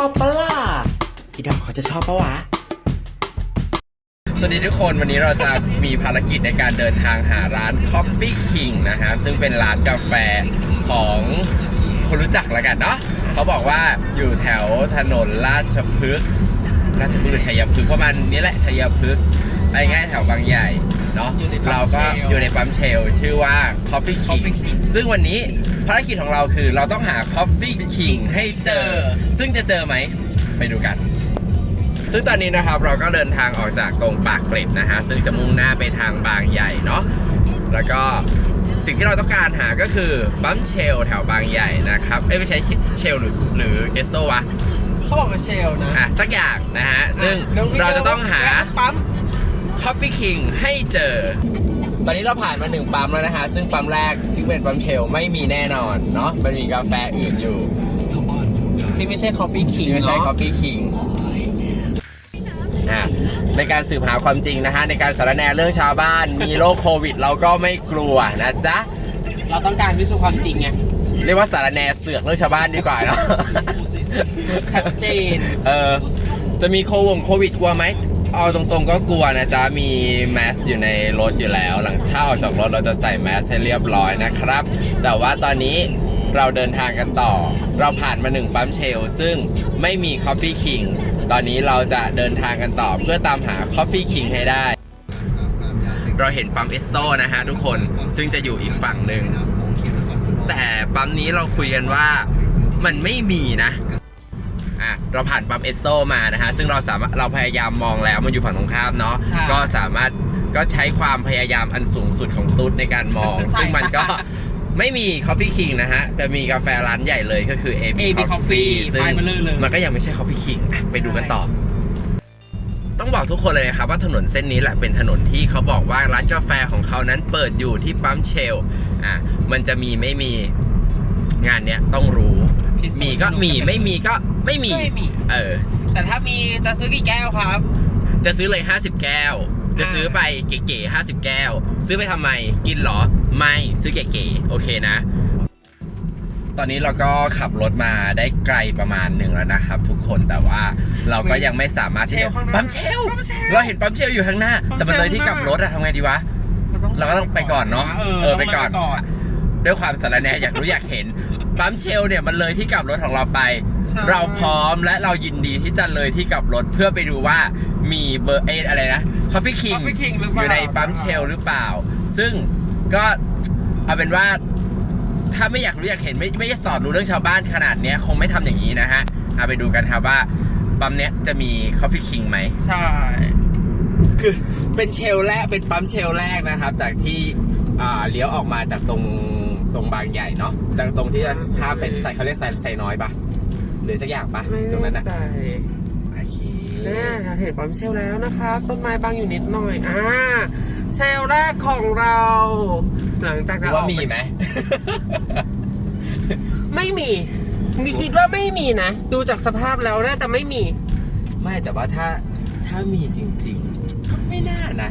อบปะล่ะพี่ดอกเขาจะชอบปะวะ สวัสดีทุกคนวันนี้เราจะมีภารกิจในการเดินทางหาร้าน Coffee King นะฮะซึ่งเป็นร้านกาแฟของคนรู้จักแล้วกันเนาะเขาบอกว่าอยู่แถวถนนราชพฤกษ์ราชพฤกษ์หรือชัยพฤกษ์ประมาณนี้แหละชัยพฤกษ์ ไปง่ายแถวบางใหญ่เนาะอยู่ในปั๊มเราก็ Shell อยู่ในปั๊มเชล ชื่อว่า Coffee King Coffee King ซึ่งวันนี้ภารกิจของเราคือเราต้องหา Coffee King ให้เจอ ซึ่งจะเจอไหมไปดูกัน ซึ่งตอนนี้นะครับเราก็เดินทางออกจากตรงปากเกร็ดนะฮะซึ่งจะมุ่งหน้าไปทางบางใหญ่เนาะแล้วก็สิ่งที่เราต้องการหาก็คือปั๊มเชลแถวบางใหญ่นะครับเอ้ยไม่ใช่เชลหรือหรือเอสโซวะเขาบอกว่าเชลนะอะสักอย่างนะฮะซึ่งดี๋ยวมีเราจะต้องหาปั๊ม Coffee King ให้เจอ ตอนนี้เราผ่านมาหนึ่งปั๊มแล้วนะฮะซึ่งปั๊มแรกที่เป็นปั๊มเชลไม่มีแน่นอนเนาะมันมีกาแฟอื่นอยู่ ที่ไม่ใช่ Coffee King ที่ไม่ใช่เนอะ Coffee King อะในการสืบหาความจริงนะฮะ ในการสารแหนเรื่องชาวบ้าน มีโรคโควิด เราก็ไม่กลัวนะจ๊ะ เราต้องการพิสูจน์ความจริงไง เรียกว่าสารแหนเสือกเรื่องชาวบ้านดีกว่าเนาะชัดเจนเออจะมีโควงโควิดกลัวไหม เอาตรงๆก็กลัวนะจ๊ะ มีแมสอยู่ในรถอยู่แล้ว หลังถ้าออกจากรถเราจะใส่แมสให้เรียบร้อยนะครับ แต่ว่าตอนนี้เราเดินทางกันต่อ เราผ่านมาหนึ่งปั๊มเชล ซึ่งไม่มี Coffee King ตอนนี้เราจะเดินทางกันต่อเพื่อตามหา Coffee King ให้ได้ เราเห็นปั๊มเอสโซนะฮะทุกคน ซึ่งจะอยู่อีกฝั่งหนึ่ง แต่ปั๊มนี้เราคุยกันว่ามันไม่มีนะ อะเราผ่านปั๊มเอสโซมานะฮะซึ่งเราสามารถเราพยายามมองแล้วมันอยู่ฝั่งตรงข้ามเนาะใช่ ก็สามารถก็ใช้ความพยายามอันสูงสุดของตุ๊ดในการมองใช่ซึ่งมันก็ไม่มี Coffee King นะฮะจะมีกาแฟร้านใหญ่เลยก็คือ AB, AB Coffee ซึ่งป้ายเบลอเลย มันก็ยังไม่ใช่ Coffee King อะไปดูกันต่อ ต้องบอกทุกคนเลยนะครับว่าถนนเส้นนี้แหละเป็นถนนที่เขาบอกว่าร้านกาแฟของเขานั้นเปิดอยู่ที่ปั๊มเชลอะมันจะมีไม่มี งานเนี้ยต้องรู้พิสูจน์มีก็มีให้รู้กันไม่มีก็ไม่มี ไม่มี เออ แต่ถ้ามีจะซื้อกี่แก้วครับ จะซื้อเลย 50 แก้ว จะซื้อไปเก๋ๆ50 แก้ว ซื้อไปทำไม กินเหรอ ไม่ ซื้อเก๋ๆ โอเคนะ ตอนนี้เราก็ขับรถมาได้ไกลประมาณหนึ่งแล้วนะครับ ทุกคน แต่ว่าเราก็ยังไม่สามารถที่จะเชลข้างหน้าปั๊มเชลปั๊มเชลเราเห็นปั๊มเชลอยู่ข้างหน้า ปั๊มแต่มันเลยเชลที่กลับรถอะทำไงดีวะ เราก็ต้องไปก่อนเนอะเออเออไปก่อนต้งมาด้วยความสารแหนอยากรู้อยากเห็น ปั๊มเชลเนี่ยมันเลยที่กลับรถของเราไป ใช่ เราพร้อมและเรายินดีที่จะเลยที่กลับรถเพื่อไปดูว่ามีเบอร์เออะไรนะ Coffee King Coffee King หรืออเปล่า ยู่ในปั๊มเชลหรือเปล่า ซึ่งก็เอาเป็นว่าถ้าไม่อยากรู้อยากเห็นไม่ไม่ได้สอนรู้เรื่องชาวบ้านขนาดเนี้ยคงไม่ทำอย่างนี้นะฮะเอาไปดูกันครับว่าปั๊มเนี้ยจะมี Coffee King ไหม ใช่ คือเป็นเชลแรกเป็นปั๊มเชลแรกนะครับ จากที่อ่าเลี้ยวออกมาจากตรง ตรงบางใหญ่เนาะจากตรงที่จะข้ามเป็นไซเขาเรียกไซไซน้อยปะหรือสักอย่างปะตรงนั้นนะใจโอเคแน่เห็นปั๊มเชลแล้วนะครับต้นไม้บางอยู่นิดหน่อยอ่าเซลแรกของเรา หลังจากหรืนั้นอว่าออกมีไปไหม ไม่มี มีคิดว่าไม่มีนะ ดูจากสภาพแล้วน่าจะไม่มี ไม่แต่ว่าถ้าถ้ามีจริงๆก็ไม่น่านะ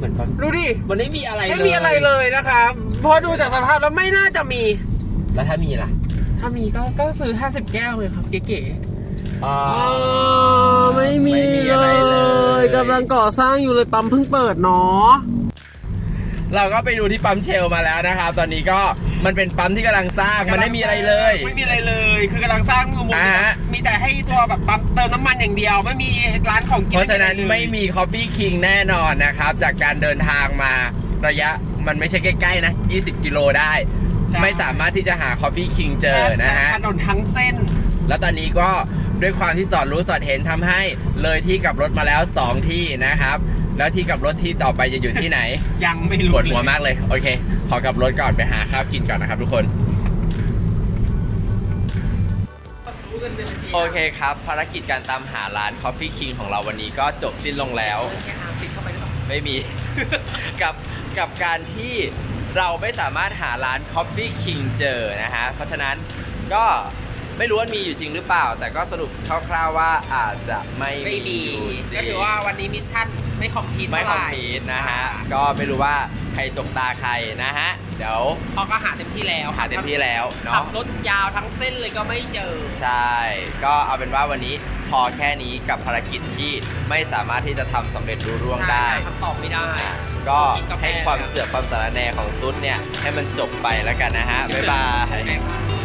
เหมือนปั๊มดูดิ มันไม่มีอะไรเลยไม่มีอะไรเลยนะครับเพราะดูจากสภาพแล้วไม่น่าจะมี แล้วถ้ามีล่ะ ถ้ามีก็ก็ซื้อ 50 แก้วเลยครับเก๋อ๋อๆอ๋อไม่มีไม่มีอะไรเลยกำลังก่อสร้างอยู่เลยปั๊มเพิ่งเปิดเนาะเราก็ไปดูที่ปั๊มเชลมาแล้วนะครับตอนนี้ก็ มันเป็นปั๊มที่กำลังสร้าง มันไม่มีอะไรเลย ไม่มีอะไรเลย คือกำลังสร้างอยู่หมดอ่าฮะ มีแต่ให้ตัวแบบปั๊มเติมน้ำมันอย่างเดียว ไม่มีร้านของกินเพราะฉะนั้นอลยไม่มี Coffee King แน่นอนนะครับ จากการเดินทางมาระยะมันไม่ใช่ใกล้ๆนะ 20 กิโลได้ ใช่ไม่สามารถที่จะหา Coffee King เจอนะฮะ ถนนทั้งเส้น แล้วตอนนี้ก็ด้วยความที่สอนรู้สอนเห็นทำให้เลยที่กลับรถมาแล้ว 2 ที่นะครับ แล้วที่กลับรถที่ต่อไปจะอยู่ที่ไหนยังไม่ปรู้วดหัวเลยมากเลย โอเค ขอกลับรถก่อนไปหาข้าวกินก่อนนะครับทุกคน โอเคครับ ภารกิจการตามหาร้าน Coffee King ของเราวันนี้ก็จบสิ้นลงแล้ว ไม่มี กับกับการที่เราไม่สามารถหาร้าน Coffee King เจอนะฮะ เพราะฉะนั้นก็ ไม่รู้ว่ามีอยู่จริงหรือเปล่า แต่ก็สรุปคร่าวๆว่าอาจจะไม่ไม่มีอยู่จริง ก็ถือว่าวันนี้มิชชั่นไม่คอมพลีทไม่คอมพลีทนะฮะ ก็ไม่รู้ว่าใครจกตาใครนะฮะ เดี๋ยวเพราะก็หาเต็มที่แล้วหาเต็มที่แล้วขัเนาะ บรถยาวทั้งเส้นเลยก็ไม่เจอ ใช่ ก็เอาเป็นว่าวันนี้พอแค่นี้กับภารกิจที่ไม่สามารถที่จะทำสำเร็จรุ่ร่วงได้คำตอบไม่ได้ ก็กินกาแฟให้ความเสือกความสารแหนของตุ๊ดเนี่ย ให้มันจบไปแล้วกันนะฮะ บ๊ายบาย